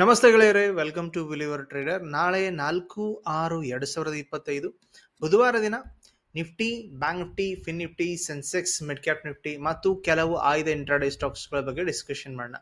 ನಮಸ್ತೆ ಗೆಳೆಯರೇ welcome to believer trader ನಾಳೆ ನಾಲ್ಕು ಆರು ಎರಡು ಸಾವಿರದ ಇಪ್ಪತ್ತೈದು, ಬುಧವಾರ ದಿನ Nifty bank Nifty fin Nifty Sensex mid cap Nifty ಮತ್ತು ಕೆಲವು ಆಯ್ದ ಇಂಟ್ರಾಡೇ ಸ್ಟಾಕ್ಸ್ಗಳ ಬಗ್ಗೆ ಡಿಸ್ಕಷನ್ ಮಾಡೋಣ.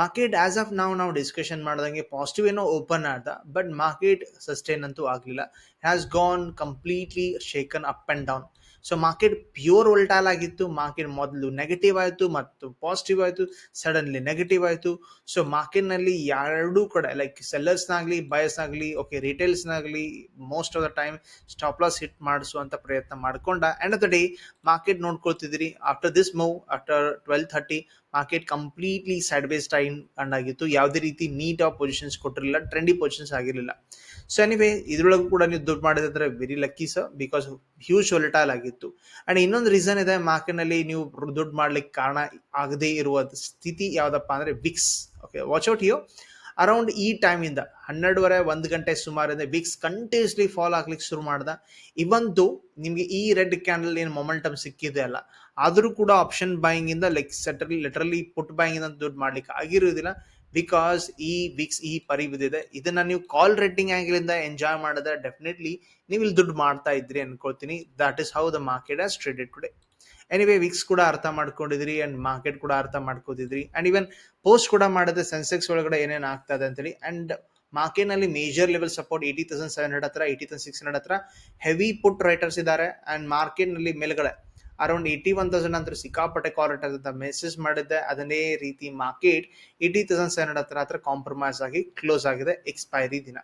ಮಾರ್ಕೆಟ್ ಆಸ್ ಆಫ್ ನಾವು ನಾವು ಡಿಸ್ಕಷನ್ ಮಾಡ್ದಂಗೆ ಪಾಸಿಟಿವ್ ಏನೋ ಓಪನ್ ಆದ ಬಟ್ ಮಾರ್ಕೆಟ್ ಸಸ್ಟೈನ್ ಅಂತೂ ಆಗಲಿಲ್ಲ. Has gone completely shaken up and down so market pure volatile ಆಗಿತ್ತು ಮಾರ್ಕೆಟ್ ಮೊದಲು ನೆಗೆಟಿವ್ ಆಯಿತು, ಮತ್ತು ಪಾಸಿಟಿವ್ ಆಯಿತು ಸಡನ್ಲಿ ನೆಗೆಟಿವ್ ಆಯಿತು. ಸೊ ಮಾರ್ಕೆಟ್ನಲ್ಲಿ ಎರಡೂ ಕಡೆ ಲೈಕ್ ಸೆಲ್ಲರ್ಸ್ನಾಗಲಿ ಬಯಸ್ನಾಗಲಿ okay ರಿಟೇಲ್ಸ್ನಾಗಲಿ most of the time stop loss hit ಮಾಡಿಸುವಂಥ ಪ್ರಯತ್ನ ಮಾಡಿಕೊಂಡ end of the day market ನೋಡ್ಕೊಳ್ತಿದ್ದೀರಿ after this move after twelve thirty market completely sideways time ಕಂಡಾಗಿತ್ತು ಯಾವುದೇ ರೀತಿ ನೀಟ್ ಆಫ್ ಪೊಸಿಷನ್ಸ್ ಕೊಟ್ಟಿರಲಿಲ್ಲ ಟ್ರೆಂಡಿ ಪೊಸಿಷನ್ಸ್ ಆಗಿರಲಿಲ್ಲ. ಸೊ ಎನಿವೇ ಇದ್ರೊಳಗೂ ಕೂಡ ನೀವು ದುಡ್ಡು ಮಾಡಿದ್ರೆ very lucky sir because huge volatile ಆಗಿತ್ತು. ಅಂಡ್ ಇನ್ನೊಂದು ರೀಸನ್ ಇದೆ ಮಾರ್ಕೆಟ್ನಲ್ಲಿ ನೀವು ದುಡ್ಡು ಮಾಡ್ಲಿಕ್ಕೆ ಕಾರಣ ಆಗದೇ ಇರುವ ಸ್ಥಿತಿ ಯಾವುದಪ್ಪ ಅಂದ್ರೆ wicks okay watch out you around ಈ ಟೈಮಿಂದ ಹನ್ನೆರಡುವರೆ, ಒಂದು ಗಂಟೆ ಸುಮಾರಿಂದ ವಿಕ್ಸ್ ಕಂಟಿನ್ಯೂಸ್ಲಿ ಫಾಲ್ ಆಗ್ಲಿಕ್ಕೆ ಶುರು ಮಾಡ್ದ. ಇವಂತೂ ನಿಮಗೆ ಈ ರೆಡ್ ಕ್ಯಾಂಡಲ್ ಏನು ಮೊಮೆಂಟಮ್ ಸಿಕ್ಕಿದೆ ಅಲ್ಲ, ಆದರೂ ಕೂಡ ಆಪ್ಷನ್ ಬೈಯಿಂಗ್ ಇಂದ ಲೈಕ್ ಸೆಟರ್ಲಿ ಲಿಟರಲಿ ಪುಟ್ ಬೈಯಿಂಗ್ ಇಂದ ದುಡ್ಡು ಮಾಡ್ಲಿಕ್ಕೆ ಆಗಿರೋದಿಲ್ಲ ಬಿಕಾಸ್ ಈ ವಿಕ್ಸ್ ಈ ಪರಿ ಬಿದ್ದಿದೆ. ಇದನ್ನ ನೀವು ಕಾಲ್ ರೇಟಿಂಗ್ ಇಂದ ಎಂಜಾಯ್ ಮಾಡಿದ್ರೆ ಡೆಫಿನೆಟ್ಲಿ ನೀವು ಇಲ್ಲಿ ದುಡ್ಡು ಮಾಡ್ತಾ ಇದ್ರಿ ಅನ್ಕೊಳ್ತೀನಿ. That is how the market has traded today anyway wicks ಕೂಡ ಅರ್ಥ ಮಾಡ್ಕೊಂಡಿದ್ರಿ ಅಂಡ್ ಮಾರ್ಕೆಟ್ ಕೂಡ ಅರ್ಥ ಮಾಡ್ಕೋತಿದ್ರಿ. ಅಂಡ್ ಇವನ್ ಪೋಸ್ಟ್ ಕೂಡ ಮಾಡಿದ್ರೆ ಸೆನ್ಸೆಕ್ಸ್ ಒಳಗಡೆ ಏನೇನು ಆಗ್ತದೆ ಅಂತೇಳಿ. ಅಂಡ್ ಮಾರ್ಕೆಟ್ನಲ್ಲಿ major level support eighty thousand seven hundred ಹತ್ರ ಏಯ್ಟಿ ತೌಸಂಡ್ ಸಿಕ್ಸ್ ಹಂಡ್ರೆಡ್ ಹತ್ರ ಹೆವಿ ಪುಟ್ ರೈಟರ್ಸ್ ಇದ್ದಾರೆ ಅಂಡ್ ಮಾರ್ಕೆಟ್ನಲ್ಲಿ ಮೇಲ್ಗಡೆ ಅರೌಂಡ್ ಏಯ್ಟಿ ಒನ್ ತೌಸಂಡ್ ಅಂತ ಸಿಕ್ಕಾಪಟ್ಟೆ ಕಾಲ್ ರೈಟರ್ಸ್ ಅಂತ ಮೆಸೇಜ್ ಮಾಡಿದ್ದೆ. ಅದನ್ನೇ ರೀತಿ market eighty thousand seven hundred ಹತ್ರ ಹತ್ರ ಕಾಂಪ್ರಮೈಸ್ ಆಗಿ ಕ್ಲೋಸ್ ಆಗಿದೆ ಎಕ್ಸ್ಪೈರಿ ದಿನ.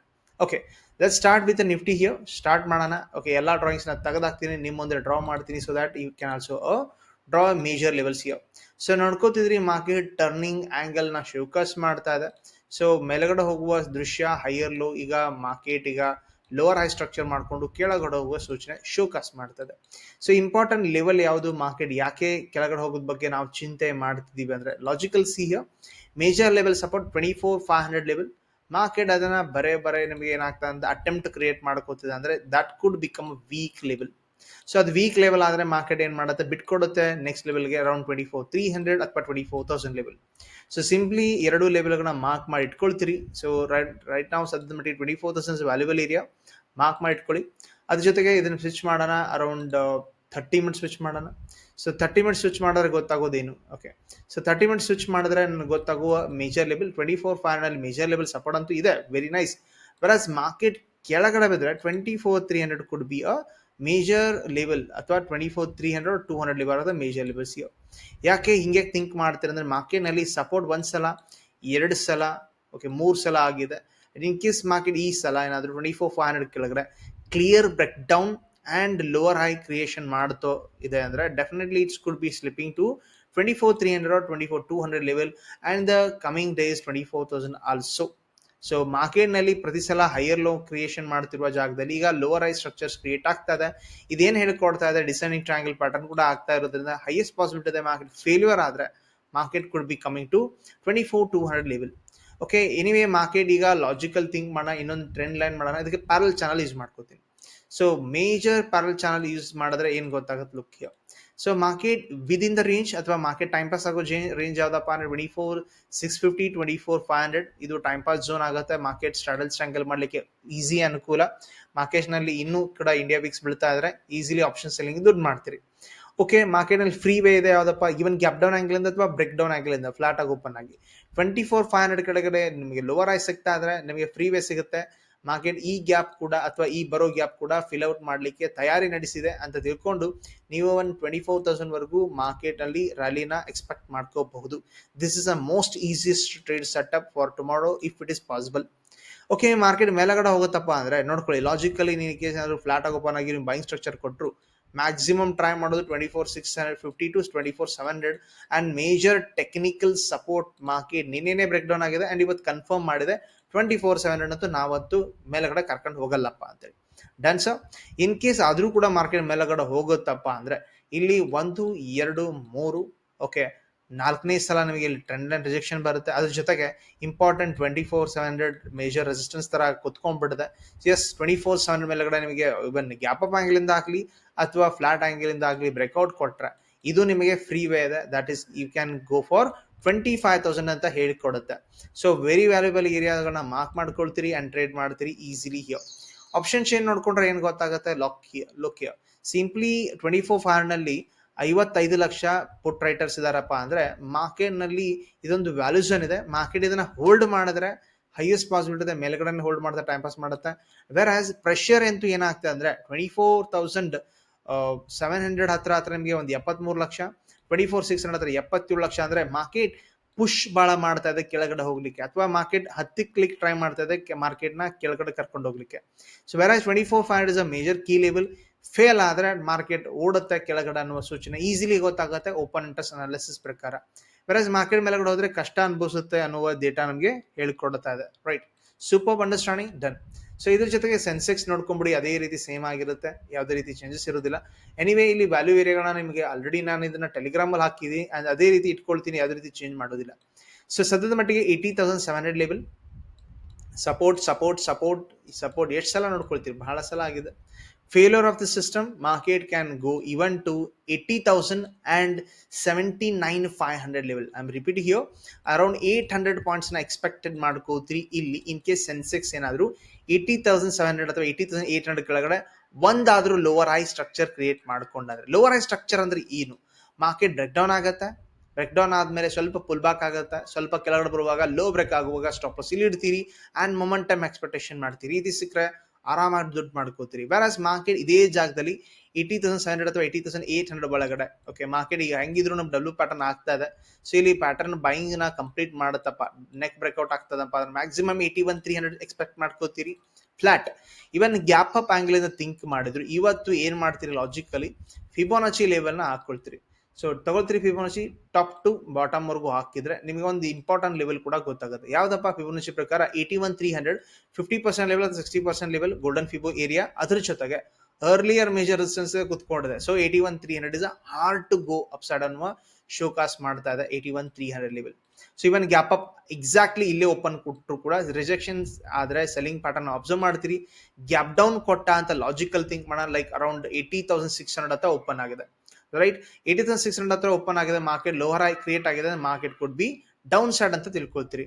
Okay let start with Nifty here start ಮಾಡೋಣ. ಓಕೆ ಎಲ್ಲ ಡ್ರಾಯಿಂಗ್ಸ್ ನಾನು ತೆಗೆದಾಕ್ತೀನಿ. ನಿಮ್ಮ ಮುಂದೆ ಡ್ರಾ ಮಾಡ್ತೀನಿ so that you can also draw major levels here so ನೋಡ್ಕೋತಿದ್ರಿ market turning ಆ್ಯಂಗಲ್ನ ನ ಶಿವಕಾಸ್ ಮಾಡ್ತಾ ಇದೆ. ಸೊ ಮೇಲಗಡೆ ಹೋಗುವ ದೃಶ್ಯ ಹೈಯರ್ ಲೋ ಈಗ ಮಾರ್ಕೆಟ್ ಈಗ ಲೋವರ್ ಹೈ ಸ್ಟ್ರಕ್ಚರ್ ಮಾಡಿಕೊಂಡು ಕೆಳಗಡೆ ಹೋಗುವ ಸೂಚನೆ ಶೋಕಾಸ್ ಮಾಡ್ತದೆ ಸೊ ಇಂಪಾರ್ಟೆಂಟ್ ಲೆವೆಲ್ ಯಾವುದು ಮಾರ್ಕೆಟ್ ಯಾಕೆ ಕೆಳಗಡೆ ಹೋಗೋದ್ ಬಗ್ಗೆ ನಾವು ಚಿಂತೆ ಮಾಡ್ತಿದ್ದೀವಿ ಅಂದ್ರೆ logical see here major level support twenty four five hundred level market ಅದನ್ನ ಬರೇ ಬರೇ ನಿಮಗೆ ಏನಾಗ್ತದೆ ಅಂತ ಅಟೆಂಪ್ಟ್ ಕ್ರಿಯೇಟ್ ಮಾಡ್ಕೋತಿದೆ ಅಂದ್ರೆ that could become weak level so ಅದು ವೀಕ್ ಲೆವೆಲ್ ಆದ್ರೆ ಮಾರ್ಕೆಟ್ ಏನು ಮಾಡುತ್ತೆ? ಬಿಟ್ಕೊಡುತ್ತೆ ನೆಕ್ಸ್ಟ್ ಲೆವೆಲ್ಗೆ around twenty four three hundred ಅಥವಾ twenty four thousand level so simply ಎರಡು ಲೆವೆಲ್ಗಳನ್ನ ಮಾರ್ಕ್ ಮಾಡಿ ಇಟ್ಕೊಳ್ತೀರಿ. ಸೊ ರೈಟ್ ರೈಟ್ ನಾವು ಸದ್ಯದ ಮಟ್ಟಿಗೆ twenty four thousand valuable area mark ಮಾಡಿ ಇಟ್ಕೊಳ್ಳಿ. ಅದ್ರ ಜೊತೆಗೆ ಇದನ್ನ ಸ್ವಿಚ್ ಮಾಡೋಣ ಅರೌಂಡ್ ಥರ್ಟಿ ಮಿನಿಟ್ಸ್ ಸ್ವಿಚ್ ಮಾಡೋಣ. ಸೊ ತರ್ಟಿ ಮಿನಿಟ್ಸ್ ಸ್ವಿಚ್ ಮಾಡಿದ್ರೆ ಗೊತ್ತಾಗೋದೇನು? Okay so thirty minutes switch ಮಾಡಿದ್ರೆ ನನಗೆ ಗೊತ್ತಾಗುವ major level twenty four five hundred major level support ಅಂತೂ ಇದೆ. ವೆರಿ ನೈಸ್ ಬರಾಸ್ ಮಾರ್ಕೆಟ್ ಕೆಳಗಡೆ ಬಿದ್ದರೆ twenty four three hundred could be a major level ಅಥವಾ twenty four three hundred two hundred level ಆದ major levels ಯಾಕೆ ಹಿಂಗೆ ಥಿಂಕ್ ಮಾಡ್ತೀರ ಅಂದ್ರೆ ಮಾರ್ಕೆಟ್ನಲ್ಲಿ ಸಪೋರ್ಟ್ ಒಂದು ಸಲ, ಎರಡು ಸಲ ಓಕೆ ಮೂರು ಸಲ ಆಗಿದೆ. ಇನ್ ಕೇಸ್ ಮಾರ್ಕೆಟ್ ಈ ಸಲ ಏನಾದರೂ ಟ್ವೆಂಟಿ ಫೋರ್ ಫೈವ್ ಹಂಡ್ರೆಡ್ ಕೆಳಗಡೆ clear break down and lower high creation ಮಾಡ್ತೋ ಇದೆ ಅಂದರೆ definitely it's could be slipping to twenty four three hundred twenty four two hundred level and the coming days twenty four thousand also so ಮಾರ್ಕೆಟ್ನಲ್ಲಿ ಪ್ರತಿ ಸಲ higher low creation ಮಾಡ್ತಿರುವ ಜಾಗದಲ್ಲಿ ಈಗ lower I structures create ಆಗ್ತಾ ಇದೆ. ಇದೇನು ಹೇಳ್ಕೊಡ್ತಾ ಇದೆ? ಡಿಸೈನಿಂಗ್ ಟ್ರಾಂಗಲ್ ಪ್ಯಾಟರ್ನ್ ಕೂಡ ಆಗ್ತಾ ಇರೋದ್ರಿಂದ ಹೈಯೆಸ್ಟ್ ಪಾಸಿಬಿಲಿಟಿ ಇದೆ ಮಾರ್ಕೆಟ್ ಫೇಲ್ಯೂರ್ ಆದರೆ market could be coming to twenty four two hundred level okay anyway market ಈಗ ಲಾಜಿಕಲ್ ಥಿಂಕ್ ಮಾಡೋಣ, ಇನ್ನೊಂದು ಟ್ರೆಂಡ್ ಲೈನ್ ಮಾಡೋಣ. ಇದಕ್ಕೆ ಪ್ಯಾರಲ್ ಚಾನಲ್ ಯೂಸ್ ಮಾಡ್ಕೋತೀನಿ. So major parallel channel use ಮಾಡಿದ್ರೆ ಏನು ಗೊತ್ತಾಗುತ್ತೆ look so market within the range ಅಥವಾ ಮಾರ್ಕೆಟ್ ಟೈಮ್ ಪಾಸ್ ಆಗೋ ರೇಂಜ್ ಯಾವ್ದಪ್ಪ ಅಂದ್ರೆ twenty four six fifty twenty four five hundred ಇದು ಟೈಮ್ ಪಾಸ್ ಝೋನ್ ಆಗುತ್ತೆ. ಮಾರ್ಕೆಟ್ ಸ್ಟ್ರಾಡಲ್ ಸ್ಟ್ರಾಂಗಲ್ ಮಾಡಲಿಕ್ಕೆ ಈಸಿ ಅನುಕೂಲ. ಮಾರ್ಕೆಟ್ನಲ್ಲಿ ಇನ್ನೂ ಕೂಡ ಇಂಡಿಯಾ ವಿಕ್ಸ್ ಬೀಳ್ತಾ ಇದ್ರೆ ಈಸಿಲಿ ಆಪ್ಷನ್ ಸೆಲ್ಲಿಂಗ್ ದುಡ್ಡು ಮಾಡ್ತೀರಿ. ಓಕೆ ಮಾರ್ಕೆಟ್ನಲ್ಲಿ ಫ್ರೀ ವೇ ಇದೆ ಯಾವ್ದಪ್ಪ? ಈವನ್ ಗ್ಯಾಪ್ ಡೌನ್ ಆಂಗಲ್ ಇಂದ ಅಥವಾ ಬ್ರೇಕ್ ಡೌನ್ ಆಂಗಲ್ ಇಂದ ಫ್ಲಾಟ್ ಆಗಿ ಓಪನ್ ಆಗಿ. ಟ್ವೆಂಟಿ ಫೋರ್ ಫೈವ್ ಹಂಡ್ರೆಡ್ ಕೆಳಗಡೆ ನಿಮಗೆ ಲೋವರ್ ಆಗಿ ಸಿಗ್ತಾ ಇದ್ರೆ ನಿಮಗೆ ಫ್ರೀ ವೇ ಸಿಗುತ್ತೆ. ಮಾರ್ಕೆಟ್ ಈ ಗ್ಯಾಪ್ ಕೂಡ ಅಥವಾ ಈ ಬರೋ ಗ್ಯಾಪ್ ಕೂಡ ಫಿಲ್ ಔಟ್ ಮಾಡಲಿಕ್ಕೆ ತಯಾರಿ ನಡೆಸಿದೆ ಅಂತ ತಿಳ್ಕೊಂಡು ನೀವು ಒಂದು ಟ್ವೆಂಟಿ ಫೋರ್ ತೌಸಂಡ್ ವರೆಗೂ ಮಾರ್ಕೆಟ್ ಅಲ್ಲಿ ರ್ಯಾಲಿನ ಎಕ್ಸ್ಪೆಕ್ಟ್ ಮಾಡ್ಕೋಬಹುದು. This is a most easiest trade setup for tomorrow if it is possible okay market ಮೇಲಗಡೆ ಹೋಗುತ್ತಪ್ಪ ಅಂದ್ರೆ ನೋಡ್ಕೊಳ್ಳಿ ಲಾಜಿಕಲಿ ನೀವು ಕೇಸ್ ಏನಾದ್ರು ಫ್ಲಾಟ್ ಆಗಿ ಓಪನ್ ಆಗಿ ನೀವು ಬೈಂಗ್ ಸ್ಟ್ರಕ್ಚರ್ ಕೊಟ್ಟರು ಮ್ಯಾಕ್ಸಿಮಮ್ ಟ್ರೈ ಮಾಡೋದು twenty four six hundred fifty to twenty four seven hundred and major technical support market ನಿನ್ನೆನೇ break down ಆಗಿದೆ ಅಂಡ್ ಇವತ್ತು ಕನ್ಫರ್ಮ್ ಮಾಡಿದೆ. ಟ್ವೆಂಟಿ ಫೋರ್ ಸೆವೆನ್ ಅಂತೂ ನಾವತ್ತು ಮೇಲಗಡೆ ಕರ್ಕೊಂಡು ಹೋಗಲ್ಲಪ್ಪ ಅಂತೇಳಿ. ಡನ್ ಸರ್ ಇನ್ ಕೇಸ್ ಆದ್ರೂ ಕೂಡ ಮಾರ್ಕೆಟ್ ಮೇಲಗಡೆ ಹೋಗುತ್ತಪ್ಪ ಅಂದ್ರೆ ಇಲ್ಲಿ ಒಂದು, ಎರಡು, ಮೂರು ಓಕೆ ನಾಲ್ಕನೇ ಸಲ ನಮಗೆ ಇಲ್ಲಿ ಟ್ರೆಂಡ್ ಅಂಡ್ ರಿಜೆಕ್ಷನ್ ಬರುತ್ತೆ. ಅದ್ರ ಜೊತೆಗೆ important twenty four seven hundred major resistance ತರ ಕುತ್ಕೊಂಡ್ಬಿಡುತ್ತೆ. ಎಸ್ ಟ್ವೆಂಟಿ ಫೋರ್ ಸೆವೆನ್ ಮೇಲೆಗಡೆ ನಿಮಗೆ ಇವನ್ ಗ್ಯಾಪ್ ಅಪ್ ಆಂಗಲ್ ಇಂದ ಆಗಲಿ ಅಥವಾ ಫ್ಲಾಟ್ ಆಂಗಲ್ ಇಂದ ಆಗಲಿ ಬ್ರೇಕ್ಔಟ್ ಕೊಟ್ಟರೆ ಇದು ನಿಮಗೆ ಫ್ರೀ ವೇ ಇದೆ. That is you can go for twenty five thousand ಅಂತ ಹೇಳಿಕೊಡುತ್ತೆ. ಸೊ ವೆರಿ ವ್ಯಾಲ್ಯೂಬಲ್ ಏರಿಯಾಗಳನ್ನ ಮಾರ್ಕ್ ಮಾಡ್ಕೊಳ್ತೀರಿ ಆ್ಯಂಡ್ ಟ್ರೇಡ್ ಮಾಡ್ತೀರಿ ಈಸಿಲಿ ಹಿಯರ್ ಆಪ್ಷನ್ ಚೇನ್ ನೋಡ್ಕೊಂಡ್ರೆ ಏನು ಗೊತ್ತಾಗುತ್ತೆ? Lock look simply twenty four ಫಾರ್ನಲ್ಲಿ ಐವತ್ತೈದು ಲಕ್ಷ ಪುಟ್ ರೈಟರ್ಸ್ ಇದಾರಪ್ಪ ಅಂದರೆ ಮಾರ್ಕೆಟ್ನಲ್ಲಿ ಇದೊಂದು ವ್ಯಾಲ್ಯೂಷನ್ ಇದೆ. ಮಾರ್ಕೆಟ್ ಇದನ್ನು ಹೋಲ್ಡ್ ಮಾಡಿದ್ರೆ ಹೈಯೆಸ್ಟ್ ಪಾಸಿಬಿಲಿಟಿ ಮೇಲ್ಗಡೆ ಹೋಲ್ಡ್ ಮಾಡಿದ್ರೆ ಟೈಮ್ ಪಾಸ್ ಮಾಡುತ್ತೆ. ವೆರ್ ಆಸ್ ಪ್ರೆಷರ್ ಅಂತೂ ಏನಾಗ್ತದೆ ಅಂದರೆ twenty four thousand seven hundred ಹತ್ರ ಹತ್ರ ನಿಮಗೆ ಒಂದು ಎಪ್ಪತ್ಮೂರು lakh twenty four six hundred ಎಪ್ಪತ್ತೇಳು ಲಕ್ಷ ಅಂದರೆ ಮಾರ್ಕೆಟ್ ಪುಷ್ ಭಾಳ ಮಾಡ್ತಾ ಇದೆ ಕೆಳಗಡೆ ಹೋಗ್ಲಿಕ್ಕೆ. ಅಥವಾ ಮಾರ್ಕೆಟ್ ಹತ್ತಿ ಕ್ಲಿಕ್ ಟ್ರೈ ಮಾಡ್ತಾ ಇದೆ ಮಾರ್ಕೆಟ್ನ ಕೆಳಗಡೆ ಕರ್ಕೊಂಡು ಹೋಗ್ಲಿಕ್ಕೆ. So where twenty four five is a major key level fail ಆದರೆ ಮಾರ್ಕೆಟ್ ಓಡುತ್ತೆ ಕೆಳಗಡೆ ಅನ್ನುವ ಸೂಚನೆ. ಈಸಿಲಿ ಗೊತ್ತಾಗುತ್ತೆ ಓಪನ್ ಇಂಟ್ರೆಸ್ಟ್ ಅನಾಲಿಸಿಸ್ ಪ್ರಕಾರ. ವೆರಸ್ ಮಾರ್ಕೆಟ್ ಮೇಲೆಗಡೆ ಹೋದ್ರೆ ಕಷ್ಟ ಅನುಭವಿಸುತ್ತೆ ಅನ್ನುವ ಡೇಟಾ ನಮಗೆ ಹೇಳಿಕೊಡುತ್ತಾ ಇದೆ. Right super understanding done so ಇದ್ರ ಜೊತೆಗೆ ಸೆನ್ಸೆಕ್ಸ್ ನೋಡ್ಕೊಂಬಿಡಿ, ಅದೇ ರೀತಿ ಸೇಮ್ ಆಗಿರುತ್ತೆ, ಯಾವುದೇ ರೀತಿ ಚೇಂಜಸ್ ಇರೋದಿಲ್ಲ ಎನಿವೇ ಇಲ್ಲಿ ವ್ಯಾಲ್ಯೂ ಏರಿಯಾಗಳನ್ನ ನಿಮಗೆ ಆಲ್ರೆಡಿ ನಾನು ಇದನ್ನ ಟೆಲಿಗ್ರಾಮಲ್ಲಿ ಹಾಕಿದ್ದೀನಿ ಅಂಡ್ ಅದೇ ರೀತಿ ಇಟ್ಕೊಳ್ತೀನಿ, ಯಾವುದೇ ರೀತಿ ಚೇಂಜ್ ಮಾಡೋದಿಲ್ಲ. ಸೊ ಸದ್ಯದ ಮಟ್ಟಿಗೆ eighty thousand seven hundred level support support support support ಎಷ್ಟು ಸಲ ನೋಡ್ಕೊಳ್ತೀರಿ? ಬಹಳ ಸಲ ಆಗಿದೆ. Can go even to eighty thousand and seventy nine five hundred level I am repeat here around eight hundred ಪಾಯಿಂಟ್ಸ್ನ expected ಮಾಡ್ಕೋತೀರಿ ಇಲ್ಲಿ ಇನ್ ಕೇಸ್ ಸೆನ್ಸೆಕ್ಸ್ ಏನಾದರೂ eighty thousand seven hundred ಅಥವಾ ಏಯ್ಟಿ ತೌಸಂಡ್ ಏಯ್ಟ್ ಹಂಡ್ರೆಡ್ ಕೆಳಗಡೆ ಒಂದಾದರೂ lower high structure create ಮಾಡ್ಕೊಂಡಾದ್ರೆ lower high structure ಅಂದ್ರೆ ಏನು? Market break down ಆಗುತ್ತೆ ಬ್ರೇಕ್ ಡೌನ್ ಆದಮೇಲೆ ಸ್ವಲ್ಪ ಪುಲ್ ಬ್ಯಾಕ್ ಆಗುತ್ತೆ, ಸ್ವಲ್ಪ ಕೆಳಗಡೆ ಬರುವಾಗ ಲೋ ಬ್ರೇಕ್ ಆಗುವಾಗ ಸ್ಟಾಪ್ ಇಲ್ಲಿ ಇಡ್ತೀರಿ ಆ್ಯಂಡ್ ಮೊಮೆಂಟಮ್ ಎಕ್ಸ್ಪೆಕ್ಟೇಷನ್ ಮಾಡ್ತೀರಿ. ಇದು ಸಿಕ್ಕರೆ ಆರಾಮಾಗಿ ದುಡ್ಡು ಮಾಡ್ಕೋತೀರಿ. ವ್ಯಾರಸ್ ಮಾರ್ಕೆಟ್ ಇದೇ ಜಾಗದಲ್ಲಿ ಏಯ್ಟಿ ತೌಸಂಡ್ ಸೆವೆನ್ ಹಂಡ್ರೆಡ್ ಅಥವಾ ಏಯ್ಟಿ ತೌಸಂಡ್ ಏಯ್ಟ್ ಹಂಡ್ರೆಡ್ ಒಳಗಡೆ ಓಕೆ ಮಾರ್ಕೆಟ್ ಈಗ ಹೆಂಗಿದ್ರು ನಮ್ಮ ಡಬ್ಲ್ಯೂ ಪ್ಯಾಟರ್ನ್ ಆಗ್ತಾ ಇದೆ. ಸೊ ಇಲ್ಲಿ ಪ್ಯಾಟರ್ನ್ ಬೈಯಿಂಗ್ನ ಕಂಪ್ಲೀಟ್ ಮಾಡುತ್ತಪ್ಪ. ನೆಕ್ ಬ್ರೇಕ್ಔಟ್ ಆಗ್ತದಪ್ಪ ಅಂದ್ರೆ maximum eighty one three hundred expect ಮಾಡ್ಕೋತೀರಿ. Flat even gap up angle ಇಂದ ಥಿಂಕ್ ಮಾಡಿದ್ರು. ಇವತ್ತು ಏನು ಮಾಡ್ತೀರಿ ಲಾಜಿಕಲಿ ಫಿಬೋನಚಿ ಲೆವೆಲ್ನ ಹಾಕೊಳ್ತೀರಿ. ಸೊ ತಗೊಳ್ತೀರಿ ಫಿಬೋನಚಿ ಟಾಪ್ ಟು ಬಾಟಮ್ ವರೆಗೂ ಹಾಕಿದ್ರೆ ನಿಮಗೆ ಒಂದು ಇಂಪಾರ್ಟೆಂಟ್ ಲೆವೆಲ್ ಕೂಡ ಗೊತ್ತಾಗುತ್ತೆ. ಯಾವ್ದಪ್ಪ ಫಿಬೋನಚಿ ಪ್ರಕಾರ eighty one three hundred fifty percent level ಅಥವಾ sixty percent level golden Fibo area ಅದ್ರ ಜೊತೆಗೆ earlier major resistance ಕುತ್ಕೊಂಡಿದೆ so eighty one three hundred is hard to go up side ಅನ್ನುವ ಶೋಕಾಸ್ ಮಾಡ್ತಾ ಇದೆ eighty one three hundred level so even gap up exactly ಇಲ್ಲೇ open ಕೊಟ್ಟರು ಕೂಡ rejections ಆದರೆ selling pattern observe ಮಾಡ್ತೀರಿ. ಗ್ಯಾಪ್ ಡೌನ್ ಕೊಟ್ಟ ಅಂತ ಲಾಜಿಕಲ್ ಥಿಂಕ್ ಮಾಡೋಣ like around eighty thousand six hundred ಅಂತ ಓಪನ್ ಆಗಿದೆ. Right eighty thousand six hundred ಹತ್ರ ಓಪನ್ ಆಗಿದೆ ಮಾರ್ಕೆಟ್ ಆಗಿ ಕ್ರಿಯೇಟ್ ಆಗಿದೆ market could be down side ಅಂತ ತಿಳ್ಕೊಳ್ತೀರಿ.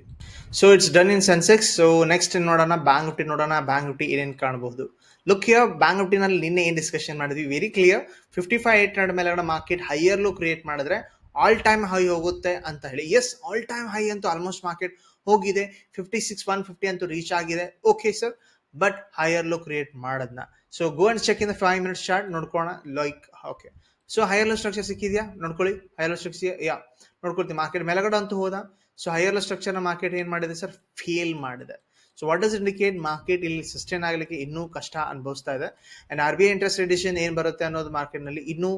So it's done in Sensex so next ನೋಡೋಣ ಬ್ಯಾಂಕ್ ನಿಫ್ಟಿ ನೋಡೋಣ ಬ್ಯಾಂಕ್ ನಿಫ್ಟಿ ಏನೇನು ಕಾಣಬಹುದು. ಲುಕ್ ಹಿಯರ್ ಬ್ಯಾಂಕ್ ನಿಫ್ಟಿನಲ್ಲಿ ನಿನ್ನೆ ಏನು ಡಿಸ್ಕಷನ್ ಮಾಡಿದ್ವಿ? Very clear fifty five eight hundred ಮೇಲೆ ಮಾರ್ಕೆಟ್ ಹೈಯರ್ ಲೋ ಕ್ರಿಯೇಟ್ ಮಾಡಿದ್ರೆ ಆಲ್ ಟೈಮ್ ಹೈ ಹೋಗುತ್ತೆ ಅಂತ ಹೇಳಿ. ಎಸ್ ಆಲ್ ಟೈಮ್ ಹೈ ಅಂತೂ ಆಲ್ಮೋಸ್ಟ್ ಮಾರ್ಕೆಟ್ ಹೋಗಿದೆ. ಫಿಫ್ಟಿ ಸಿಕ್ಸ್ ಒನ್ ಫಿಫ್ಟಿ ಅಂತೂ ರೀಚ್ ಆಗಿದೆ. Okay sir but higher low create ಮಾಡೋದನ್ನ so go and check in the five minutes chart ನೋಡ್ಕೋಣ like okay so higher level structure ಸಿಕ್ಕಿದ್ಯಾ? ನೋಡ್ಕೊಳ್ಳಿ. Higher level structure ಯಾ ನೋಡ್ಕೊಳ್ತೀವಿ market ಮೇಲಗಡೆ ಅಂತೂ ಹೋದ. So higher level ಸ್ಟ್ರಕ್ಚರ್ನ market ಏನು ಮಾಡಿದೆ ಸರ್ ಫೇಲ್ ಮಾಡಿದೆ. So what does indicate market ಇಲ್ಲಿ ಸಸ್ಟೈನ್ ಆಗಲಿಕ್ಕೆ ಇನ್ನೂ ಕಷ್ಟ ಅನುಭವಿಸ್ತಾ ಇದೆ. And R B I interest rate decision ಏನು ಬರುತ್ತೆ ಅನ್ನೋದು ಮಾರ್ಕೆಟ್ನಲ್ಲಿ ಇನ್ನೂ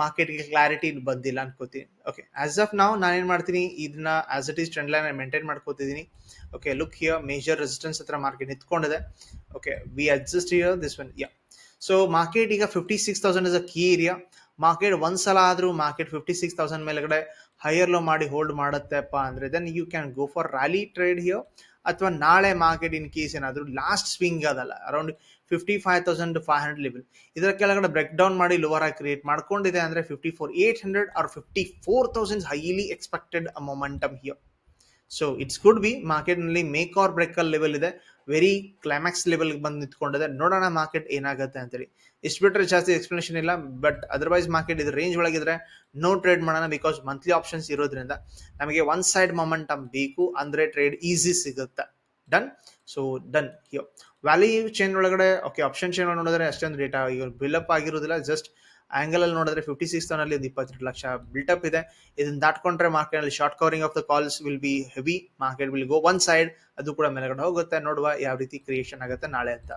ಮಾರ್ಕೆಟ್ಗೆ ಕ್ಲಾರಿಟಿ ಬಂದಿಲ್ಲ ಅನ್ಕೋತೀನಿ. ಓಕೆ ಆಸ್ ಆಫ್ ನಾವು ನಾನೇನು ಮಾಡ್ತೀನಿ? ಇದನ್ನ as it is trend line maintain ಮಾಡ್ಕೋತಿದ್ದೀನಿ. Okay look here major resistance ಹತ್ರ market ನಿಂತ್ಕೊಂಡಿದೆ. Okay we adjust here this one yeah so market ಈಗ fifty six thousand is a key area market ಒಂದ್ಸಲ ಆದರೂ market fifty six thousand ಮೇಲ್ಗಡೆ higher low ಮಾಡಿ hold ಮಾಡುತ್ತೆಪ್ಪ ಅಂದರೆ then you can go for rally trade here ಅಥವಾ ನಾಳೆ market in case ಏನಾದರೂ ಲಾಸ್ಟ್ ಸ್ವಿಂಗ್ ಅದಲ್ಲ around fifty five thousand five hundred level ಇದರ ಕೆಳಗಡೆ ಬ್ರೇಕ್ ಡೌನ್ ಮಾಡಿ ಲೋವರ್ ಆಗಿ ಕ್ರಿಯೇಟ್ ಮಾಡ್ಕೊಂಡಿದೆ ಅಂದರೆ fifty four eight hundred or fifty four thousand highly expected momentum here so it's good be ಮಾರ್ಕೆಟ್ನಲ್ಲಿ make or break level ಇದೆ. Very climax ಲೆವೆಲ್ಗೆ ಬಂದು ನಿಂತ್ಕೊಂಡಿದೆ ನೋಡೋಣ ಮಾರ್ಕೆಟ್ ಏನಾಗುತ್ತೆ ಅಂತೇಳಿ. ಇಷ್ಟು ಬಿಟ್ಟರೆ ಜಾಸ್ತಿ ಎಕ್ಸ್ಪ್ಲನೇಷನ್ ಇಲ್ಲ ಬಟ್ ಅದರ್ವೈಸ್ ಮಾರ್ಕೆಟ್ ಇದು ರೇಂಜ್ ಒಳಗಿದ್ರೆ ನೋ ಟ್ರೇಡ್ ಮಾಡೋಣ ಬಿಕಾಸ್ ಮಂತ್ಲಿ ಆಪ್ಷನ್ಸ್ ಇರೋದ್ರಿಂದ ನಮಗೆ ಒನ್ ಸೈಡ್ ಮೊಮೆಂಟಮ್ ಬೇಕು ಅಂದರೆ ಟ್ರೇಡ್ ಈಸಿ ಸಿಗುತ್ತೆ. Done so done value chain ಒಳಗಡೆ ಓಕೆ ಆಪ್ಷನ್ ಚೇನ್ ನೋಡಿದ್ರೆ ಅಷ್ಟೊಂದು ಡೇಟಾ ಬಿಲ್ಅಪ್ ಆಗಿರೋದಿಲ್ಲ ಜಸ್ಟ್ ಆಂಗಲ್ ಅಲ್ಲಿ ನೋಡಿದ್ರೆ ಫಿಫ್ಟಿ ಸಿಕ್ಸ್ ತೌನಲ್ಲಿ ಒಂದು ಇಪ್ಪತ್ತೆರಡು ಲಕ್ಷ ಬಿಲ್ಟಪ್ ಇದೆ. ಇದನ್ನ ದಾಟ್ಕೊಂಡ್ರೆ ಮಾರ್ಕೆಟ್ ಅಲ್ಲಿ short covering of the calls will be heavy market will go one side ಅದು ಕೂಡ ಮೇಲ್ಗಡೆ ಹೋಗುತ್ತೆ. ನೋಡುವ ಯಾವ ರೀತಿ ಕ್ರಿಯೇಷನ್ ಆಗುತ್ತೆ ನಾಳೆ ಅಂತ.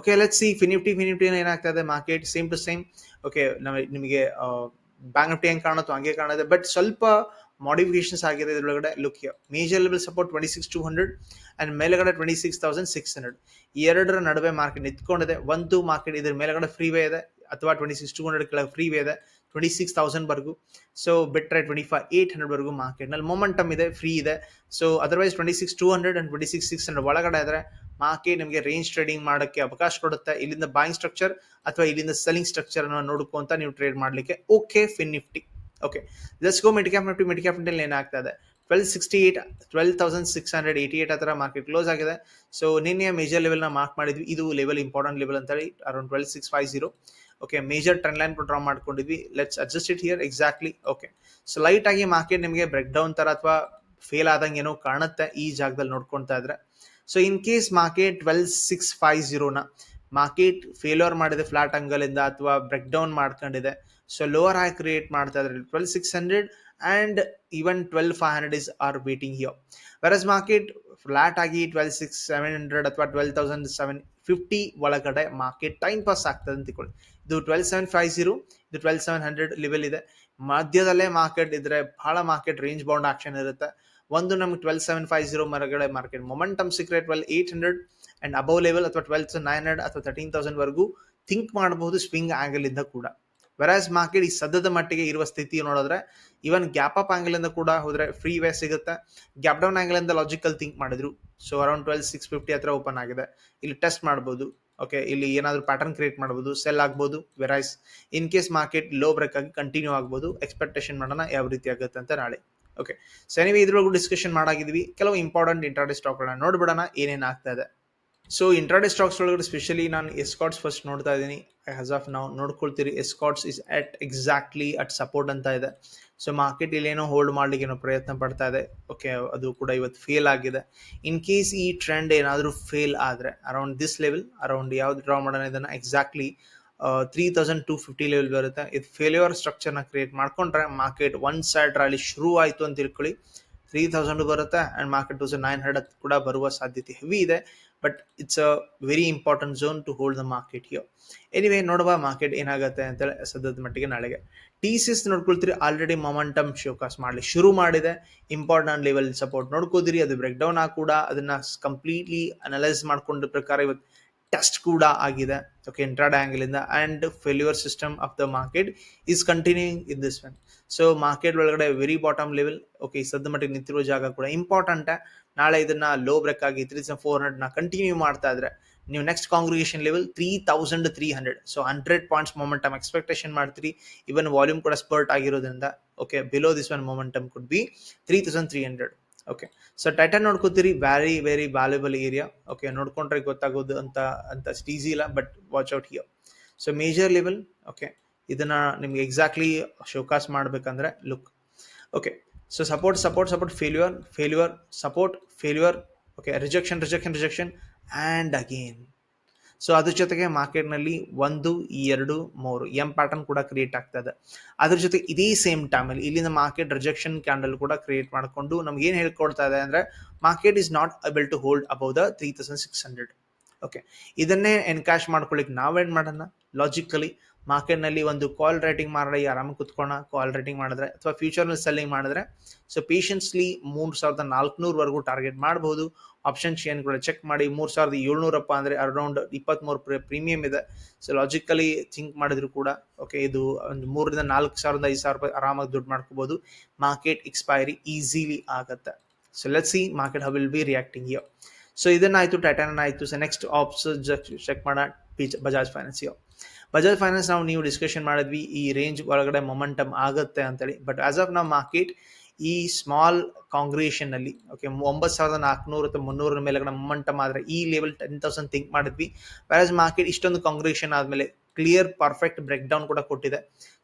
Okay let see FinNifty FinNifty ಏನಾಗ್ತಾ ಇದೆ? Market same to same okay ನಿಮಗೆ ಬ್ಯಾಂಕ್ ನಿಫ್ಟಿ ಹೆಂಗೆ ಕಾಣುತ್ತೋ ಹಂಗೆ ಕಾಣುತ್ತೆ. ಬಟ್ ಸ್ವಲ್ಪ ಮಾಡಿಫಿಕೇಶನ್ಸ್ ಆಗಿದೆ ಇದರೊಳಗಡೆ. Look major level support twenty six two hundred and ಮೇಲ್ಗಡೆ twenty six thousand six hundred ಎರಡರ ನಡುವೆ ಮಾರ್ಕೆಟ್ ನಿಂತ್ಕೊಂಡಿದೆ. ಒಂದು ಮಾರ್ಕೆಟ್ ಇದ್ರ ಮೇಲ್ಗಡೆ ಫ್ರೀ ವೇ ಇದೆ. ಅಥವಾ ಟ್ವೆಂಟಿ ಸಿಕ್ಸ್ ಟೂ ಹಂಡ್ರೆಡ್ ಕೆಳಗೆ ಫ್ರೀ ವೇ ಇದೆ ಟ್ವೆಂಟಿ ಸಿಕ್ಸ್ ತೌಸಂಡ್ವರೆಗೂ ಸೊ ಬಿಟ್ಟರೆ ಟ್ವೆಂಟಿ ಫೈವ್ ಏಯ್ಟ್ ಹಂಡ್ರೆಡ್ವರೆಗೂ ಮಾರ್ಕೆಟ್ನಲ್ಲಿ ಮೊಮೆಂಟಮ್ ಇದೆ ಫ್ರೀ ಇದೆ. So otherwise twenty six two hundred and twenty six six hundred ಒಳಗಡೆ ಇದ್ದರೆ ಮಾರ್ಕೆಟ್ ನಿಮಗೆ ರೇಂಜ್ ಟ್ರೇಡಿಂಗ್ ಮಾಡೋಕ್ಕೆ ಅವಕಾಶ ಕೊಡುತ್ತೆ. ಇಲ್ಲಿಂದ ಬಾಯಿಂಗ್ ಸ್ಟ್ರಕ್ಚರ್ ಅಥವಾ ಇಲ್ಲಿಂದ ಸೆಲ್ಲಿಂಗ್ ಸ್ಟ್ರಕ್ಚರ್ ಅನ್ನು ನೋಡ್ಕೊಂತ ನೀವು ಟ್ರೇಡ್ ಮಾಡಲಿಕ್ಕೆ okay FinNifty okay just go mid Nifty mid ನಿಫ್ಟಿಲಿ ಏನಾಗ್ತಾ ಇದೆ? Twelve sixty eight twelve thousand six hundred eighty eight ಥರ ಮಾರ್ಕೆಟ್ ಕ್ಲೋಸ್ ಆಗಿದೆ. ಸೊ ನಿನ್ನೆ ಮೇಜರ್ ಲೆವೆಲ್ನ ಮಾರ್ಕ್ ಮಾಡಿದ್ವಿ. ಇದು ಲೆವೆಲ್ ಇಂಪಾರ್ಟೆಂಟ್ ಲೆವೆಲ್ ಅಂತ ಹೇಳಿ around twelve six five zero okay major trend line draw ಮಾಡ್ಕೊಂಡಿದ್ವಿ. Let's adjust it here exactly okay so light ಆಗಿ ಮಾರ್ಕೆಟ್ ನಿಮಗೆ ಬ್ರೇಕ್ ಡೌನ್ ಥರ ಅಥವಾ ಫೇಲ್ ಆದಂಗೆ ಏನೋ ಕಾಣುತ್ತೆ ಈ ಜಾಗದಲ್ಲಿ ನೋಡ್ಕೊತಾ ಇದ್ರೆ. So in case market twelve six five ಜೀರೋನ market failure ಮಾಡಿದೆ ಫ್ಲಾಟ್ ಅಂಗಲಿಂದ ಅಥವಾ ಬ್ರೇಕ್ ಡೌನ್ ಮಾಡ್ಕೊಂಡಿದೆ. ಸೊ ಲೋವರ್ ಆಗಿ ಕ್ರಿಯೇಟ್ ಮಾಡ್ತಾ ಇದ್ರೆ twelve six hundred and even twelve five hundred waiting here versus market flat ಆಗಿ ಟ್ವೆಲ್ ಸಿಕ್ಸ್ ಸೆವೆನ್ ಹಂಡ್ರೆಡ್ ಅಥವಾ twelve thousand seven fifty ಒಳಗಡೆ ಮಾರ್ಕೆಟ್ ಟೈಮ್ ಪಾಸ್ ಆಗ್ತದೆ ಅಂತ ತಿಳ್ಕೊಳ್ಳಿ. ಇದು ಟ್ವೆಲ್ ಸೆವೆನ್ ಫೈವ್ ಜೀರೋ ಇದು ಟ್ವೆಲ್ ಸೆವೆನ್ ಹಂಡ್ರೆಡ್ ಲೆವೆಲ್ ಇದೆ. ಮಧ್ಯದಲ್ಲೇ ಮಾರ್ಕೆಟ್ ಇದ್ರೆ ಬಹಳ ಮಾರ್ಕೆಟ್ ರೇಂಜ್ ಬೌಂಡ್ ಆಕ್ಷನ್ ಇರುತ್ತೆ. ಒಂದು ನಮ್ಗೆ ಟ್ವೆಲ್ ಸೆವೆನ್ ಫೈವ್ ಜೀರೋ ಮರಗಡೆ ಮಾರ್ಕೆಟ್ ಮೊಮೆಂಟಮ್ ಸಿಕ್ಕರೆ twelve eight hundred and above level ಅಥವಾ ಟ್ವೆಲ್ ನೈನ್ ಹಂಡ್ರೆಡ್ ಅಥವಾ ತರ್ಟೀನ್ ತೌಸಂಡ್ ವರೆಗೂ ಥಿಂಕ್ ಮಾಡಬಹುದು ಸ್ವಿಂಗ್ ಆಂಗಲ್ ಇಂದ ಕೂಡ. ವೆರಾಸ್ ಮಾರ್ಕೆಟ್ ಈ ಸದ್ಯದ ಮಟ್ಟಿಗೆ ಇರುವ ಸ್ಥಿತಿ ನೋಡಿದ್ರೆ ಈವನ್ ಗ್ಯಾಪ್ ಅಪ್ ಆಂಗಲ್ ಇಂದ ಕೂಡ ಹೋದ್ರೆ ಫ್ರೀ ವೇ ಸಿಗುತ್ತೆ. ಗ್ಯಾಪ್ ಡೌನ್ ಆಂಗಲ್ ಇಂದ ಲಾಜಿಕಲ್ ಥಿಂಕ್ ಮಾಡಿದ್ರು. So around twelve six fifty ಹತ್ರ ಓಪನ್ ಆಗಿದೆ. ಇಲ್ಲಿ ಟೆಸ್ಟ್ ಮಾಡ್ಬೋದು. ಓಕೆ ಇಲ್ಲಿ ಏನಾದರೂ ಪ್ಯಾಟರ್ನ್ ಕ್ರಿಯೇಟ್ ಮಾಡ್ಬೋದು ಸೆಲ್ ಆಗ್ಬೋದು versus in case market low break ಆಗಿ ಕಂಟಿನ್ಯೂ ಆಗ್ಬೋದು ಎಕ್ಸ್ಪೆಕ್ಟೇಷನ್ ಮಾಡೋಣ ಯಾವ ರೀತಿ ಆಗುತ್ತೆ ಅಂತ ನಾಳೆ. ಓಕೆ ಸೊ ಎನಿವೆ ಇದ್ರೊಳಗೂ ಡಿಸ್ಕಷನ್ ಮಾಡಾಗಿದ್ವಿ. ಕೆಲವು ಇಂಪಾರ್ಟೆಂಟ್ ಇಂಟ್ರಾಡೆ ಸ್ಟಾಕ್ಗಳನ್ನ ನೋಡ್ಬಿಡೋಣ, ಏನೇನು ಆಗ್ತಾ ಇದೆ. ಸೊ ಇಂಟ್ರಾಡೆ ಸ್ಟಾಕ್ಸ್ ಒಳಗಡೆ ಸ್ಪೆಷಲಿ ನಾನು ಎಸ್ಕಾಟ್ಸ್ ಫಸ್ಟ್ ನೋಡ್ತಾ ಇದ್ದೀನಿ. ಆಸ್ ಆಫ್ ನಾವು ನೋಡ್ಕೊಳ್ತೀರಿ Escorts is at exactly at support ಅಂತ ಇದೆ. ಸೊ ಮಾರ್ಕೆಟ್ ಇಲ್ಲೇನೋ ಹೋಲ್ಡ್ ಮಾಡ್ಲಿಕ್ಕೆ ಏನೋ ಪ್ರಯತ್ನ ಪಡ್ತಾ ಇದೆ. ಓಕೆ ಅದು ಕೂಡ ಇವತ್ತು ಫೇಲ್ ಆಗಿದೆ. ಇನ್ ಕೇಸ್ ಈ ಟ್ರೆಂಡ್ ಏನಾದರೂ ಫೇಲ್ ಆದರೆ ಅರೌಂಡ್ ದಿಸ್ ಲೆವೆಲ್ ಅರೌಂಡ್ ಯಾವ್ದು ಡ್ರಾ ಮಾಡೋಣ, ಇದನ್ನು exactly three thousand two fifty level ಬರುತ್ತೆ. ಇದು ಫೇಲ್ಯೂರ್ ಸ್ಟ್ರಕ್ಚರ್ನ ಕ್ರಿಯೇಟ್ ಮಾಡ್ಕೊಂಡ್ರೆ ಮಾರ್ಕೆಟ್ ಒನ್ ಸೈಡ್ ರಾಲಿ ಶುರು ಆಯಿತು ಅಂತ ತಿಳ್ಕೊಳ್ಳಿ. ತ್ರೀ ತೌಸಂಡ್ ಬರುತ್ತೆ and market two nine hundred ಕೂಡ ಬರುವ ಸಾಧ್ಯತೆ ಹೆವಿ ಇದೆ. But it's a very important zone to hold the market here anyway ನೋಡುವ ಮಾರ್ಕೆಟ್ ಏನಾಗುತ್ತೆ ಅಂತೇಳಿ ಸದ್ಯದ ಮಟ್ಟಿಗೆ ನಾಳೆಗೆ. ಟಿ ಸಿ ಎಸ್ ನೋಡ್ಕೊಳ್ತೀರಿ ಆಲ್ರೆಡಿ ಮೊಮೆಂಟಮ್ ಶೋಕಾಸ್ ಮಾಡಲಿ, ಶುರು ಮಾಡಿದೆ. ಇಂಪಾರ್ಟೆಂಟ್ ಲೆವೆಲ್ ಸಪೋರ್ಟ್ ನೋಡ್ಕೋದಿರಿ ಅದು ಬ್ರೇಕ್ ಡೌನ್ ಆಗಿ ಕೂಡ, ಅದನ್ನ ಕಂಪ್ಲೀಟ್ಲಿ ಅನಲೈಸ್ ಮಾಡ್ಕೊಂಡ ಪ್ರಕಾರ ಇವತ್ತು ಟೆಸ್ಟ್ ಕೂಡ ಆಗಿದೆ. ಓಕೆ ಇಂಟ್ರಾಡ್ ಆಂಗಲ್ ಇಂದ and failure system of the market is continuing in this one so market ಒಳಗಡೆ ವೆರಿ ಬಾಟಮ್ ಲೆವೆಲ್ ಓಕೆ ಸದ್ದ ಮಟ್ಟಿಗೆ ನಿಂತಿರೋ ಜಾಗ ಕೂಡ ಇಂಪಾರ್ಟೆಂಟ್ ನಾಳೆ ಇದನ್ನ ಲೋ ಬ್ರೇಕ್ ಆಗಿ ತ್ರೀ ಫೋರ್ ಹಂಡ್ರೆಡ್ನ ಕಂಟಿನ್ಯೂ ಮಾಡ್ತಾ ಇದ್ರೆ ನೀವು next congregation level three thousand three hundred so hundred points momentum expectation ಮಾಡ್ತೀರಿ. ಇವನ್ ವಾಲ್ಯೂಮ್ ಕೂಡ ಸ್ಪರ್ಟ್ ಆಗಿರೋದ್ರಿಂದ okay below this one momentum could be three thousand three hundred okay so Titan ನೋಡ್ಕೋತೀರಿ very very valuable area okay ನೋಡ್ಕೊಂಡ್ರೆ ಗೊತ್ತಾಗೋದು ಅಂತ ಅಂತ easy ಇಲ್ಲ but watch out here so major level okay ಇದನ್ನ ನಿಮ್ಗೆ exactly showcase ಮಾಡ್ಬೇಕಂದ್ರೆ look okay so support support support failure failure support failure okay rejection rejection rejection and again so ಅದ್ರ ಜೊತೆಗೆ ಮಾರ್ಕೆಟ್ನಲ್ಲಿ ಒಂದು, ಎರಡು, ಮೂರು ಎಂ ಪ್ಯಾಟರ್ನ್ ಕೂಡ ಕ್ರಿಯೇಟ್ ಆಗ್ತಾ ಇದೆ. ಅದ್ರ ಜೊತೆ ಇದೇ ಸೇಮ್ ಟೈಮಲ್ಲಿ ಇಲ್ಲಿಂದ ಮಾರ್ಕೆಟ್ ರಿಜೆಕ್ಷನ್ ಕ್ಯಾಂಡಲ್ ಕೂಡ ಕ್ರಿಯೇಟ್ ಮಾಡಿಕೊಂಡು ನಮ್ಗೆ ಏನು ಹೇಳ್ಕೊಡ್ತಾ ಇದೆ ಅಂದರೆ market is not able to hold above the three thousand six hundred okay ಇದನ್ನೇ ಎನ್ಕ್ಯಾಶ್ ಮಾಡ್ಕೊಳ್ಳಿಕ್ಕೆ ನಾವೇನು ಮಾಡೋಣ? ಲಾಜಿಕಲಿ ಮಾರ್ಕೆಟ್ನಲ್ಲಿ ಒಂದು ಕಾಲ್ ರೇಟಿಂಗ್ ಈ ಆರಾಮಾಗಿ ಕಾಲ್ ರೇಟಿಂಗ್ ಮಾಡಿದ್ರೆ ಅಥವಾ ಫ್ಯೂಚರ್ನಲ್ಲಿ ಸೆಲ್ಲಿಂಗ್ ಮಾಡಿದ್ರೆ ಸೊ ಪೇಷನ್ಸ್ಲಿ ಮೂರು ಸಾವಿರದ ನಾಲ್ಕುನೂರವರೆಗೂ ಟಾರ್ಗೆಟ್ ಮಾಡಬಹುದು ಆಪ್ಷನ್ ಚೇನ್ ಕೂಡ ಚೆಕ್ ಮಾಡಿ, ಮೂರು ಸಾವಿರದ ಏಳ್ನೂರಪ್ಪ ಅಂದರೆ ಅರೌಂಡ್ ಇಪ್ಪತ್ತ್ಮೂರು ಪ್ರೀಮಿಯಂ ಇದೆ. ಸೊ ಲಾಜಿಕಲಿ ಥಿಂಕ್ ಮಾಡಿದ್ರು ಕೂಡ ಓಕೆ ಇದು ಒಂದು ಮೂರರಿಂದ ನಾಲ್ಕು ಸಾವಿರದ ಐದು ಸಾವಿರ ರೂಪಾಯಿ ಆರಾಮಾಗಿ ದುಡ್ಡು ಮಾಡ್ಕೋಬೋದು. ಮಾರ್ಕೆಟ್ ಎಕ್ಸ್ಪೈರಿ ಈಸಿಲಿ ಆಗುತ್ತೆ. So let see market how will be reacting yo so ಇದನ್ನಾಯಿತು Titan ಆಯಿತು ಸೊ ನೆಕ್ಸ್ಟ್ ಆಪ್ಸ್ ಚೆಕ್ ಮಾಡೋಣ. Bajaj Finance here Bajaj Finance ನಾವು ನೀವು ಡಿಸ್ಕಷನ್ ಮಾಡಿದ್ವಿ, ಈ ರೇಂಜ್ ಒಳಗಡೆ ಮೊಮೆಂಟಮ್ ಆಗುತ್ತೆ ಅಂತೇಳಿ. ಬಟ್ ಆಸ್ ಆಫ್ ನಾವು ಮಾರ್ಕೆಟ್ ಈ ಸ್ಮಾಲ್ ಕಾಂಗ್ರಿಯೇಷನ್ ಅಲ್ಲಿ ಓಕೆ ಒಂಬತ್ತು ಸಾವಿರದ ನಾಲ್ಕುನೂರು ಅಥವಾ ಮುನ್ನೂರ ಮೇಲೆಗಡೆ ಮೊಮೆಂಟಮ್ ಆದರೆ ಈ ಲೆವೆಲ್ ಟೆನ್ ತೌಸಂಡ್ ಥಿಂಕ್ ಮಾಡಿದ್ವಿ. ವ್ಯಾಸ್ ಮಾರ್ಕೆಟ್ ಇಷ್ಟೊಂದು ಕಾಂಗ್ರಿಯೇಷನ್ ಆದಮೇಲೆ ಕ್ಲಿಯರ್ ಪರ್ಫೆಕ್ಟ್ ಬ್ರೇಕ್ ಡೌನ್ ಕೂಡ ಕೊಟ್ಟಿದೆ.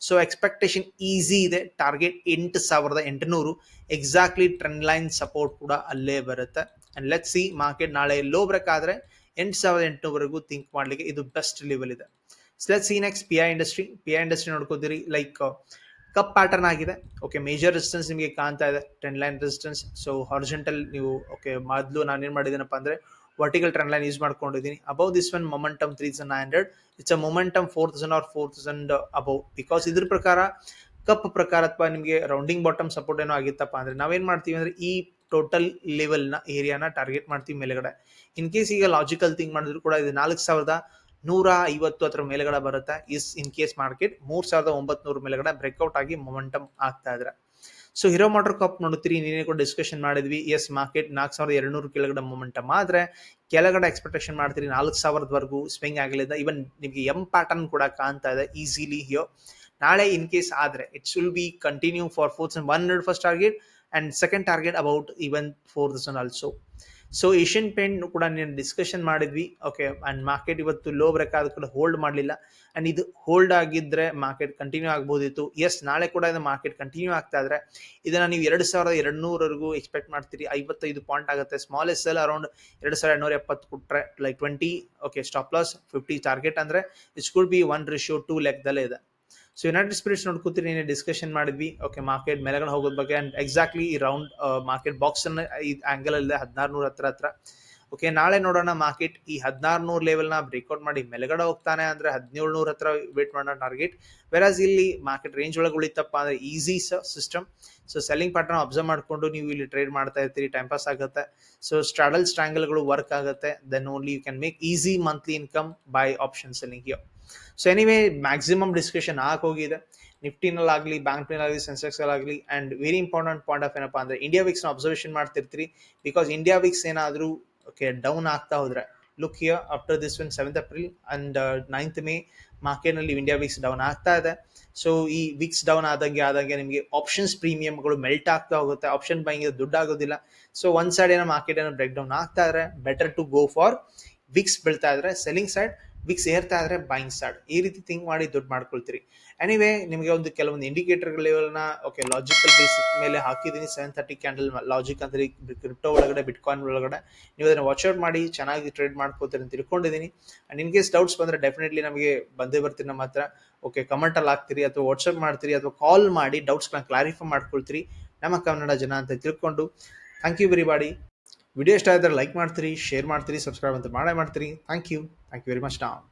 ಸೊ ಎಕ್ಸ್ಪೆಕ್ಟೇಷನ್ ಈಸಿ ಇದೆ. ಟಾರ್ಗೆಟ್ ಎಂಟು ಸಾವಿರದ ಎಂಟುನೂರು. ಎಕ್ಸಾಕ್ಟ್ಲಿ ಟ್ರೆಂಡ್ ಲೈನ್ ಸಪೋರ್ಟ್ ಕೂಡ ಅಲ್ಲೇ ಬರುತ್ತೆ. ಅಂಡ್ ಲೆಟ್ ಸಿ ಮಾರ್ಕೆಟ್ ನಾಳೆ ಲೋ ಬ್ರೇಕ್ ಆದರೆ ಎಂಟು ಸಾವಿರದ ಎಂಟುನೂರವರೆಗೂ ಥಿಂಕ್ ಮಾಡಲಿಕ್ಕೆ ಇದು ಬೆಸ್ಟ್ ಲೆವೆಲ್ ಇದೆ. Let see next P I industry P I industry ನೋಡ್ಕೋತೀರಿ like cup pattern ಆಗಿದೆ. ಓಕೆ ಮೇಜರ್ ರೆಸಿಸ್ಟೆನ್ಸ್ ನಿಮಗೆ ಕಾಣ್ತಾ ಇದೆ. Trend line resistance so horizontal ನೀವು ಓಕೆ ಮೊದಲು ನಾನು ಏನು ಮಾಡಿದ್ದೀನಪ್ಪ ಅಂದರೆ ವರ್ಟಿಕಲ್ ಟ್ರೆಂಡ್ ಲೈನ್ ಯೂಸ್ ಮಾಡ್ಕೊಂಡಿದ್ದೀನಿ. Above this one momentum three thousand nine hundred it's a momentum four thousand or four thousand above because ಇದ್ರ ಪ್ರಕಾರ ಕಪ್ ಪ್ರಕಾರ ಅಥವಾ ನಿಮಗೆ ರೌಂಡಿಂಗ್ ಬಾಟಮ್ ಸಪೋರ್ಟ್ ಏನೋ ಆಗಿತ್ತಪ್ಪ ಅಂದರೆ ನಾವೇನು ಮಾಡ್ತೀವಿ ಅಂದರೆ ಈ ಟೋಟಲ್ ಲೆವೆಲ್ನ ಏರಿಯಾನ ಟಾರ್ಗೆಟ್ ಮಾಡ್ತೀವಿ ಮೇಲೆಗಡೆ. ಇನ್ ಕೇಸ್ ಈಗ ಲಾಜಿಕಲ್ ಥಿಂಗ್ ಮಾಡಿದ್ರು ಕೂಡ ಇದು ನಾಲ್ಕು ಸಾವಿರದ ನೂರ ಐವತ್ತು ಹತ್ರ ಮೇಲೆಗಡೆ ಬರುತ್ತೆ. ಇಸ್ ಇನ್ ಕೇಸ್ ಮಾರ್ಕೆಟ್ ಮೂರ್ ಸಾವಿರದ ಒಂಬತ್ನೂರು ಮೇಲೆಗಡೆ ಬ್ರೇಕ್ಔಟ್ ಆಗಿ ಮೊಮೆಂಟಮ್ ಆಗ್ತಾ ಇದ್ರೆ. ಸೊ, ಹೀರೋ ಮೋಟರ್ ಕಪ್ ನೋಡುತ್ತೀರಿ ನೀನೇ ಕೂಡ ಡಿಸ್ಕಷನ್ ಮಾಡಿದ್ವಿ. ಎಸ್ ಮಾರ್ಕೆಟ್ ನಾಲ್ಕು ಸಾವಿರದ ಎರಡುನೂರು ಕೆಳಗಡೆ ಮೊಮೆಂಟಮ್ ಆದ್ರೆ, ಕೆಳಗಡೆ ಎಕ್ಸ್ಪೆಕ್ಟೇಷನ್ ಮಾಡ್ತೀರಿ ನಾಲ್ಕು ಸಾವಿರದವರೆಗೂ ಸ್ವಿಂಗ್ ಆಗಲಿದೆ ಇವನ್ ನಿಮಗೆ ಎಂ ಪ್ಯಾಟರ್ನ್ ಕೂಡ ಕಾಣ್ತಾ ಇದೆ ಈಸಿಲಿ ಹಿಯೋ ನಾಳೆ ಇನ್ ಕೇಸ್ ಆದ್ರೆ it's will be continue for four one hundred first target and second target about even four thousand also so Asian paint ಕೂಡ ನೀನು ಡಿಸ್ಕಷನ್ ಮಾಡಿದ್ವಿ. ಓಕೆ ಆ್ಯಂಡ್ ಮಾರ್ಕೆಟ್ ಇವತ್ತು ಲೋ ಬ್ರೇಕ್ ಆದ ಕೂಡ ಹೋಲ್ಡ್ ಮಾಡಲಿಲ್ಲ. And ಇದು hold ಆಗಿದ್ದರೆ ಮಾರ್ಕೆಟ್ ಕಂಟಿನ್ಯೂ ಆಗ್ಬೋದಿತ್ತು. ಎಸ್ ನಾಳೆ ಕೂಡ ಇದು ಮಾರ್ಕೆಟ್ ಕಂಟಿನ್ಯೂ ಆಗ್ತಾ ಇದ್ರೆ ಇದನ್ನು ನೀವು ಎರಡು ಸಾವಿರದ ಎರಡು ನೂರವರೆಗೂ ಎಕ್ಸ್ಪೆಕ್ಟ್ ಮಾಡ್ತೀರಿ. ಐವತ್ತೈದು ಪಾಯಿಂಟ್ ಆಗುತ್ತೆ. ಸ್ಮಾಲ್ ಎಸ್ ಎಲ್ ಅರೌಂಡ್ ಎರಡು ಸಾವಿರದ ಎರಡುನೂರ ಎಪ್ಪತ್ತು ಕೊಟ್ಟರೆ like twenty okay stop loss fifty target ಅಂದರೆ it's could be one ratio two ಲೆಕ್ಕದಲ್ಲೇ ಇದೆ. ಸೊ ಯುನೈಟೆಡ್ ಸ್ಪಿರಿಟ್ಸ್ ನೋಡ್ಕೋತೀರಿ ಏನೇ ಡಿಸ್ಕಷನ್ ಮಾಡಿದ್ವಿ. ಓಕೆ ಮಾರ್ಕೆಟ್ ಮೇಲೆಗಡೆ ಹೋಗೋದ್ ಬಗ್ಗೆ ಅಂಡ್ ಎಕ್ಸಾಕ್ಟ್ಲಿ ಈ ರೌಂಡ್ ಮಾರ್ಕೆಟ್ ಬಾಕ್ಸ್ ಅನ್ನ ಈ ಆಂಗಲ್ ಅಲ್ಲಿ ಹದಿನಾರು ನೂರ ಹತ್ರ ಹತ್ರ. ಓಕೆ ನಾಳೆ ನೋಡೋಣ ಮಾರ್ಕೆಟ್ ಈ ಹದಿನಾರು ನೂರು ಲೆವೆಲ್ನ ಬ್ರೇಕ್ಔಟ್ ಮಾಡಿ ಮೇಲೆಗಡೆ ಹೋಗ್ತಾನೆ ಅಂದ್ರೆ ಹದಿನೇಳು ನೂರ ಹತ್ರ ವೇಟ್ ಮಾಡೋಣ ಟಾರ್ಗೆಟ್ ವೆರಾಸ್ ಇಲ್ಲಿ ಮಾರ್ಕೆಟ್ ರೇಂಜ್ ಒಳಗೆ ಉಳಿತಪ್ಪ ಅಂದ್ರೆ easy system so selling pattern observe ಮಾಡಿಕೊಂಡು ನೀವು ಇಲ್ಲಿ ಟ್ರೇಡ್ ಮಾಡ್ತಾ ಇರ್ತೀರಿ ಟೈಮ್ ಪಾಸ್ ಆಗುತ್ತೆ. ಸೊ ಸ್ಟ್ರಾಡಲ್ ಸ್ಟ್ರಾಂಗಲ್ಗಳು ವರ್ಕ್ ಆಗುತ್ತೆ. Then only you can make easy monthly income by option selling yo so anyway maximum discussion ಆಗಿ ಹೋಗಿದೆ. ನಿಫ್ಟಿನಲ್ಲಾಗಲಿ ಬ್ಯಾಂಕ್ನಲ್ಲಾಗಲಿ ಸೆನ್ಸೆಕ್ಸಲ್ಲಾಗಲಿ and very important point of ಏನಪ್ಪ ಅಂದರೆ ಇಂಡಿಯಾ ವಿಕ್ಸ್ನ ಅಬ್ಸರ್ವೇಷನ್ ಮಾಡ್ತಿರ್ತೀರಿ. ಬಿಕಾಸ್ ಇಂಡಿಯಾ ವಿಕ್ಸ್ ಏನಾದರೂ ಓಕೆ ಡೌನ್ ಆಗ್ತಾ ಹೋದ್ರೆ look here after this one seventh April and ninth May ಮಾರ್ಕೆಟ್ನಲ್ಲಿ ಇಂಡಿಯಾ ವಿಕ್ಸ್ ಡೌನ್ ಆಗ್ತಾ ಇದೆ. ಸೊ ಈ ವಿಕ್ಸ್ ಡೌನ್ ಆದಂಗೆ ಆದಂಗೆ ನಿಮಗೆ ಆಪ್ಷನ್ಸ್ ಪ್ರೀಮಿಯಮ್ಗಳು ಮೆಲ್ಟ್ ಆಗ್ತಾ ಹೋಗುತ್ತೆ. ಆಪ್ಷನ್ ಬೈಂಗ್ ದುಡ್ಡು ಆಗೋದಿಲ್ಲ. ಸೊ ಒಂದು ಸೈಡ್ ಏನೋ ಮಾರ್ಕೆಟ್ ಏನೋ ಬ್ರೇಕ್ ಡೌನ್ ಆಗ್ತಾ ಇದ್ರೆ better to go for VIX ಬೀಳ್ತಾ ಇದ್ರೆ ಸೆಲ್ಲಿಂಗ್ ಸೈಡ್ ವಿಕ್ಸ್ ಏರ್ತಾ ಇದ್ರೆ ಬೈಂಗ್ ಸ್ಟಾರ್ಟ್ ಈ ರೀತಿ ಥಿಂಕ್ ಮಾಡಿ ದುಡ್ಡು ಮಾಡ್ಕೊಳ್ತೀರಿ. ಎನಿವೇ ನಿಮಗೆ ಒಂದು ಕೆಲವೊಂದು ಲೆವೆಲ್ನ ಓಕೆ ಲಾಜಿಕಲ್ ಬೇಸಿಕ್ ಮೇಲೆ ಹಾಕಿದ್ದೀನಿ ಸೆವೆನ್ ತರ್ಟಿ ಕ್ಯಾಂಡಲ್ ಲಾಜಿಕ್ ಅಂದರೆ ಕ್ರಿಪ್ಟೋ ಒಳಗಡೆ ಬಿಟ್ಕಾಯಿನ್ ಒಳಗಡೆ, ನೀವು ಅದನ್ನು ವಾಚ್ಔಟ್ ಮಾಡಿ, ಚೆನ್ನಾಗಿ ಟ್ರೇಡ್ ಮಾಡ್ಕೋತೀರಿ ಅಂತ ತಿಳ್ಕೊಂಡಿದ್ದೀನಿ ಆ್ಯಂಡ್ ಇನ್ ಕೇಸ್ ಡೌಟ್ಸ್ ಬಂದರೆ ಡೆಫಿನೆಟ್ಲಿ ನಮಗೆ ಬಂದೇ ಬರ್ತೀರಿ ನಮ್ಮ ಹತ್ರ. ಓಕೆ ಕಮೆಂಟಲ್ಲಿ ಹಾಕ್ತೀರಿ ಅಥವಾ ವಾಟ್ಸಪ್ ಮಾಡ್ತೀರಿ ಅಥವಾ ಕಾಲ್ ಮಾಡಿ ಡೌಟ್ಸ್ಗಳನ್ನ ಕ್ಲಾರಿಫೈ ಮಾಡ್ಕೊಳ್ತೀರಿ ನಮ್ಮ ಕನ್ನಡ ಜನ ಅಂತ ತಿಳ್ಕೊಂಡು. Thank you very body video ಇಷ್ಟ ಆದರೆ ಲೈಕ್ ಮಾಡ್ತೀರಿ ಶೇರ್ ಮಾಡ್ತೀರಿ ಸಬ್ಸ್ಕ್ರೈಬ್ ಅಂತ ಮಾಡೇ ಮಾಡ್ತೀರಿ. Thank you thank you very much ನಾವು